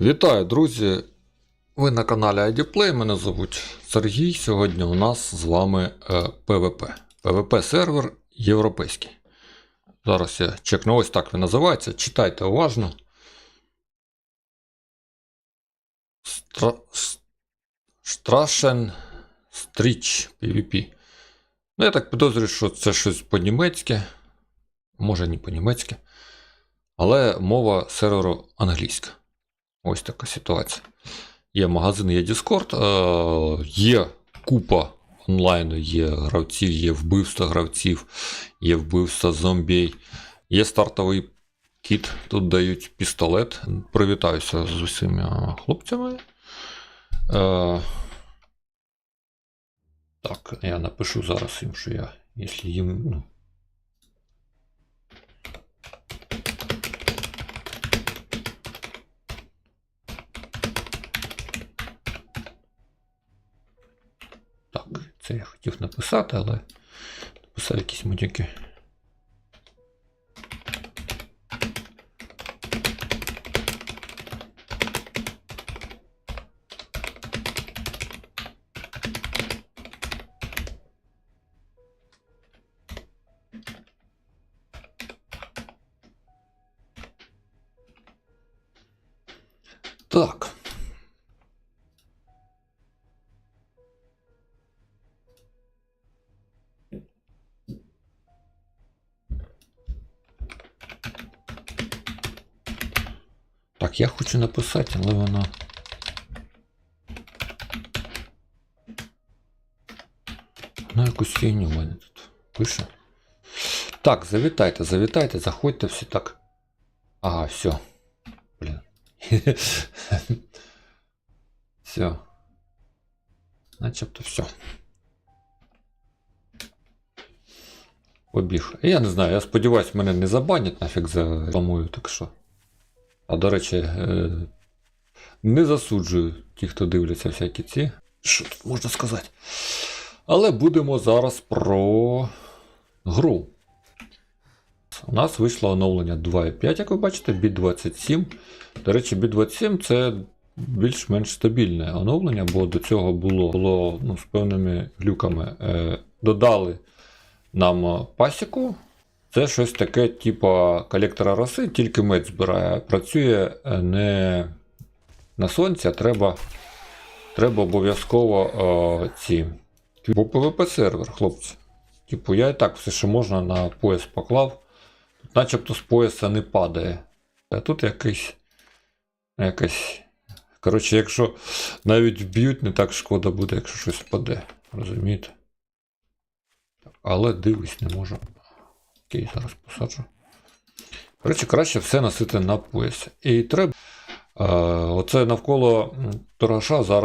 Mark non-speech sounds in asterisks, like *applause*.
Вітаю, друзі! Ви на каналі IDPlay, мене звуть Сергій. Сьогодні у нас з вами е, ПВП. ПВП сервер європейський. Зараз я чекну, ось так він називається. Читайте уважно. Стра... Страшен Стріч PvP. Ну, я так підозрюю, що це щось по-німецьки. Може, не по-німецьки. Але мова серверу англійська. Ось така ситуація. Є магазин, є Discord, е, є купа онлайну, є гравців, є вбивства гравців, є вбивства зомбій, є стартовий кіт. Тут дають пістолет. Привітаюся з усіма хлопцями. Е, так, я напишу зараз їм, що я, якщо їм. Ну, Так, це я хотів написати, але написав якісь мудяки. Так. Так, я хочу написати, але воно. Ну, якусь фігню в мене тут пише. Так, завітайте, завітайте, заходьте всі так. Ага, все. Блін. *laughs* Все. Начебто все. Побіг. Я не знаю, я сподіваюся, мене не забанять нафіг за рекламою, так що. А до речі, е, не засуджую ті, хто дивляться всякі ці. Що тут можна сказати? Але будемо зараз про гру. У нас вийшло оновлення 2.5, як ви бачите, бі 27. До речі, бі 27 це більш-менш стабільне оновлення, бо до цього було, було ну, з певними глюками. Е, додали нам пасіку, це щось таке, типу колектора роси, тільки мед збирає. Працює е, не на сонці, а треба, треба обов'язково е, ці. Бо PvP сервер, хлопці. Типу, я і так все, що можна на пояс поклав. Тут начебто з пояса не падає. А тут якийсь. Якась. Коротше, якщо навіть вб'ють, не так шкода буде, якщо щось впаде. Розумієте? Але дивись, не можу. Окей, зараз посаджу. Коротше, краще все носити на пояс. І треба. Е, оце навколо торгаша зараз.